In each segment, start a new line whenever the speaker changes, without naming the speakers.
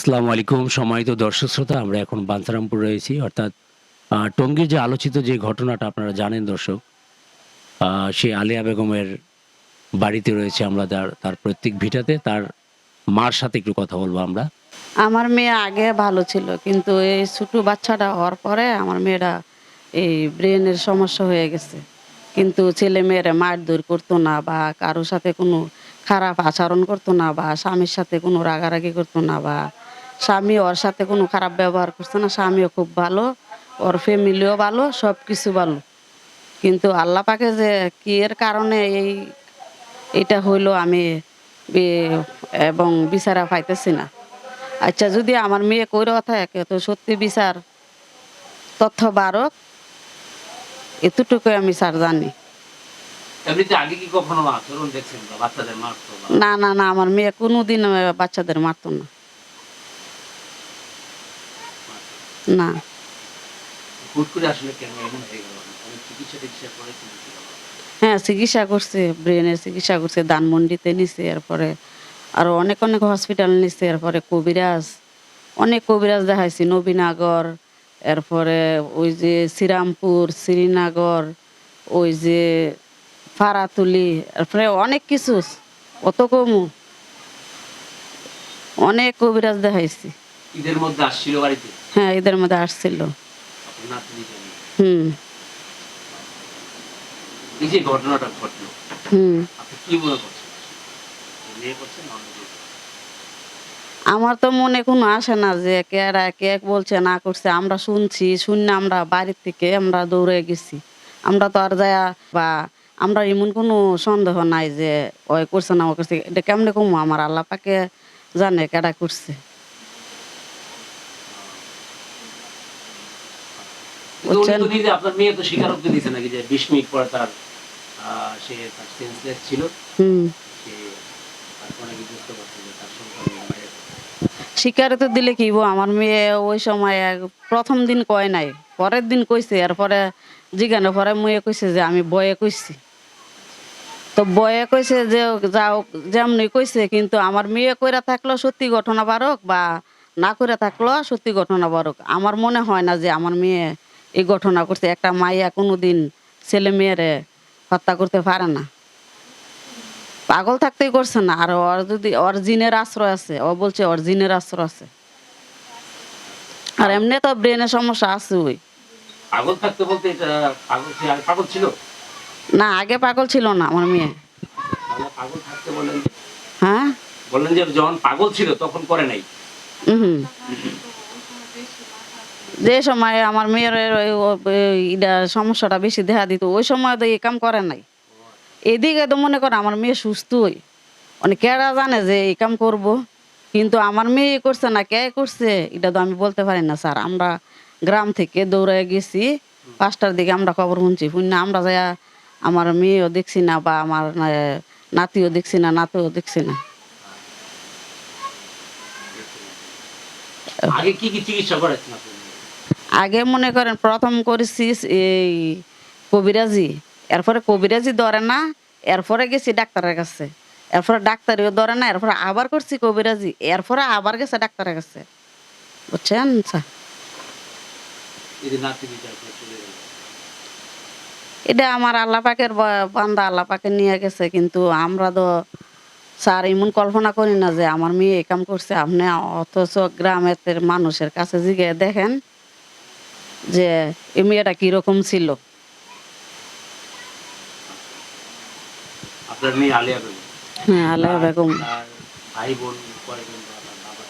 আসসালামু আলাইকুম। সম্মানিত দর্শক শ্রোতা, আমরা এখন বাঞ্ছারামপুর রয়েছি। অর্থাৎ টঙ্গীর যে আলোচিত যে ঘটনাটা আপনারা জানেন দর্শক সেই আলিয়া বেগমের বাড়িতে রয়েছে আমরা তার তার প্রত্যেক ভিটাতে। তার মার সাথে একটু কথা বলব আমরা।
আমার মেয়ে আগে ভালো ছিল, কিন্তু এই ছোট বাচ্চাটা হওয়ার পরে আমার মেয়েটা এই ব্রেনের সমস্যা হয়ে গেছে। কিন্তু ছেলে মেয়েরা মারধর করতো না বা কারোর সাথে কোনো খারাপ আচরণ করতো না বা স্বামীর সাথে কোনো রাগারাগি করতো না বা স্বামী ওর সাথে কোনো খারাপ ব্যবহার করতো না স্বামীও খুব ভালো ওর ফ্যামিলিও ভালো সব কিছু ভালো। কিন্তু আল্লাহ পাকে যে কি এর কারণে এই এটা হইল আমি এবং বিচারা পাইতেছি না। আচ্ছা যদি আমার মেয়ে কইরা থাকে তো সত্যি বিচার তথ্য বারক এতটুকু আমি স্যার জানি। না না না আমার মেয়ে কোনোদিন বাচ্চাদের মারতো না। না।
হুট করে আসলে কেন এমন হয়ে গেল? চিকিৎসা টিকিৎসা করেছেন
হ্যাঁ চিকিৎসা করছে ব্রেনের চিকিৎসা করছে ধানমন্ডিতে নিছে এরপরে আরও অনেক অনেক হসপিটাল নিছে এরপরে কবিরাজ অনেক কবিরাজ দেখাইছি নবীনগর এরপরে ওই যে শ্রীরামপুর শ্রীনগর ওই যে ফারাতুলি এরপরে অনেক কিছু অত কমু অনেক কবিরাজ দেখাইছি।
ঈদের মধ্যে আসছিল বাড়িতে?
হ্যাঁ এদের মধ্যে আসছিল। হুম।
এই যে ঘটনাটা ঘটলো
হুম।
আপনি কি মনে করছেন?
আমার তো মনে কোনো আসে না যে কেরা কে বলছে না করছে। আমরা শুনছি শুনে আমরা বাড়ির থেকে আমরা দৌড়ে গেছি। আমরা তো আর যায়া বা আমরা এমন কোনো সন্দেহ নাই যে ওই করছে না ও করছে। এটা কেমনে কমু? আমার আল্লাহ পাকে জানে কেডা করছে
কিন্তু উনি
বুঝছেন?
তো আপনার মেয়ে তো স্বীকারোক্তি দিয়েছে নাকি যে মিনিট পরে তার সে তার সেন্সলেস ছিল?
হুম। শিকারে তো দিলে কি আমার মেয়ে ওই সময় প্রথম দিন কয় নাই পরের দিন কইছে জিজ্ঞানো পরে মুয়ে কইছে যে আমি বয়ে কইছি। তো বয়ে কইছে যে যাও যেমনি কইছে কিন্তু আমার মেয়ে কইরা থাকল সত্যি ঘটনা বারক বা না করে থাকল সত্যি ঘটনা বারক আমার মনে হয় না যে আমার মেয়ে এই ঘটনা করছে। একটা মাইয়া কোনোদিন ছেলে মেয়েরে হত্যা করতে পারে না। পাগল থাকতেই করছে না। আর ওর যদি ওর জিনের আশ্রয় আছে ও বলছে ওর জিনের আশ্রয় আছে। আর এমনি তো ব্রেনের সমস্যা আছে ওই।
পাগল থাকতে বলতে এটা পাগল ছিল?
না আগে পাগল ছিল না আমার মেয়ে।
পাগল থাকতে বললেন যে-
হ্যাঁ?
বললেন যে যখন পাগল ছিল তখন করে নাই।
হুম। যে সময় আমার মেয়ের ওই- সমস্যাটা বেশি দেখা দিত, ওই সময় তো এই কাম করে নাই। এদিকে তো মনে করে আমার মেয়ে সুস্থই। মানে কেরা জানে যে এই কাম করব। কিন্তু আমার মেয়ে করছে না, কে করছে, এটা তো আমি বলতে পারি না, স্যার। আমরা গ্রাম থেকে দৌড়ে গেছি, পাঁচটার দিকে আমরা খবর শুনছি। শুনে আমরা যাই আমার মেয়েও দেখছি না বা আমার নাতিও দেখছি না নাতিও দেখছি না।
আগে কি কি চিকিৎসা করেছেন আপনি?
আগে মনে করেন প্রথম করেছি এই কবিরাজি এরপরে কবিরাজি ধরে না এরপরে গেছি ডাক্তারের কাছে। এরপরে ডাক্তারিও ধরে না এরপরে আবার করছি কবিরাজি এরপরে আবার গেছে ডাক্তারের কাছে। বুঝছেন স্যার? এটা আমার আল্লাহ পাকের ব- বান্দা আল্লাহ পাকে নিয়ে গেছে কিন্তু আমরা তো স্যার এমন কল্পনা করি না যে আমার মেয়ে এই কাম করছে। আপনি অথচ গ্রামের মানুষের কাছে জিগে দেখেন যে এই মেয়েটা কীরকম ছিল?
আপনার আলিয়া বেগম।
হ্যাঁ
তার ভাই বোন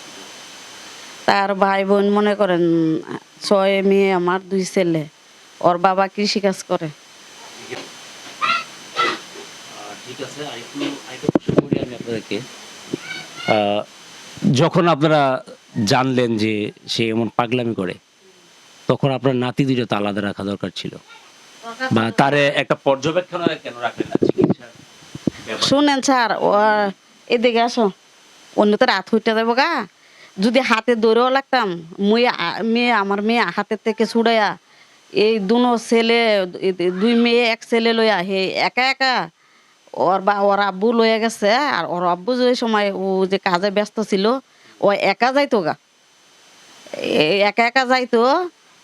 ছিল।
তার ভাই বোন মনে করেন ছয় মেয়ে আমার দুই ছেলে। ওর বাবা কৃষি কাজ করে
ঠিক আছে। আমি আপনাদেরকে। যখন আপনারা জানলেন যে সে এমন পাগলামি করে তখন আপনার নাতি দুটো তো আলাদা রাখা দরকার ছিল। বা তার একটা পর্যবেক্ষণ কেন রাখলেন না
শুনেন স্যার, ও এদিকে আসো। অন্য তো রাত হইতে যাব গা। যদি হাতে দৌড়েও লাগতাম, মুই মেয়ে, আমার মেয়ে হাতের থেকে ছুড়াইয়া এই দুনো ছেলে, দুই মেয়ে এক ছেলে লইয়া হে, একা একা ওর বা, ওর আব্বু লইয়া গেছে, আর ওর আব্বু যে সময় ও যে কাজে ব্যস্ত ছিল, ও একা যাইতো গা। একা একা যাইতো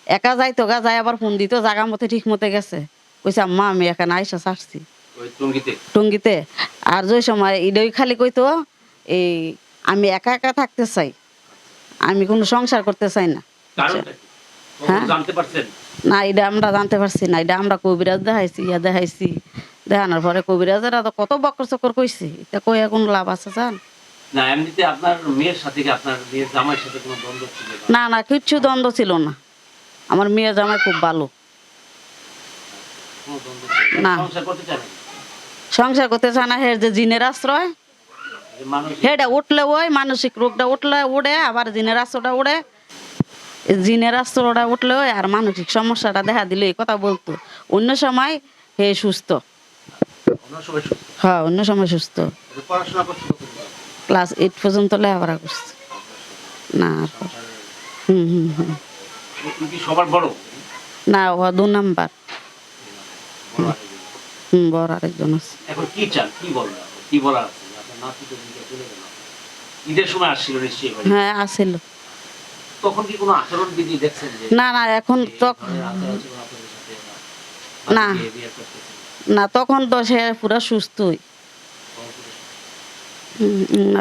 একা যাইতো গা যাই আবার ফোন দিত জাগা মতো ঠিক মতো গেছে। কইছে আম্মা আমি এখানে আইসা ছাড়ছি।
টঙ্গিতে?
আর যে সময় ইডই খালি কইতো এই আমি একা একা থাকতে চাই। আমি কোনো সংসার করতে চাই না। হ্যাঁ। না এটা আমরা জানতে পারছি না। এটা আমরা কবিরাজ দেখাইছি ইয়া দেখাইছি। দেখানোর পরে কবিরাজেরা তো কত বকর চক্কর কইছি। এটা কই এখন লাভ আছে জান?
না এমনিতে আপনার মেয়ের সাথে আপনার মেয়ের জামাইয়ের সাথে কোনো দ্বন্দ্ব ছিল না?
না না কিচ্ছু দ্বন্দ্ব ছিল না। আমার মেয়ে জামাই খুব ভালো। না।
সংসার করতে চায় না
হের যে জিনের আশ্রয় হেটা উঠলে ওই, মানসিক রোগটা উঠলে উড়ে, আবার জিনের আশ্রয়টা উড়ে। জিনের আশ্রয়টা উঠলে ওই, আর মানসিক সমস্যাটা দেখা দিলে এই কথা বলতো। অন্য সময় হে সুস্থ। হ্যাঁ অন্য সময় সুস্থ? ক্লাস এইট পর্যন্ত লেখাপড়া করছে। না হুম হুম হুম।
আপনি কি সবার বড়?
না ও দু নাম্বার। হুম বড় আরেকজন আছে।
এখন কি চান? কি বলবেন কি বলার আছে? আপনার নাতি তো দিকে চলে গেল। ঈদের সময় আসছিল নিশ্চয়ই বাড়ি।
হ্যাঁ
তখন কি কোনো আচরণ বিধি দেখছেন যে
না না এখন তো না। না তখন তো সে পুরা সুস্থই।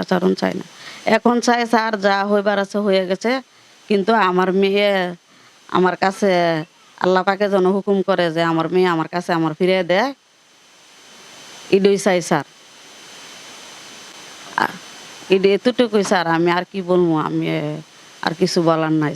আচরণ চাই না। এখন চাই স্যার যা হইবার আছে হয়ে গেছে। কিন্তু আমার মেয়ে আমার কাছে আল্লাহ পাকে যেন হুকুম করে যে আমার মেয়ে আমার কাছে আমার ফিরে দেয় ইডুই চাই স্যার। এতটুকুই স্যার, আমি আর কি বলব, আমি আর কিছু বলার নাই।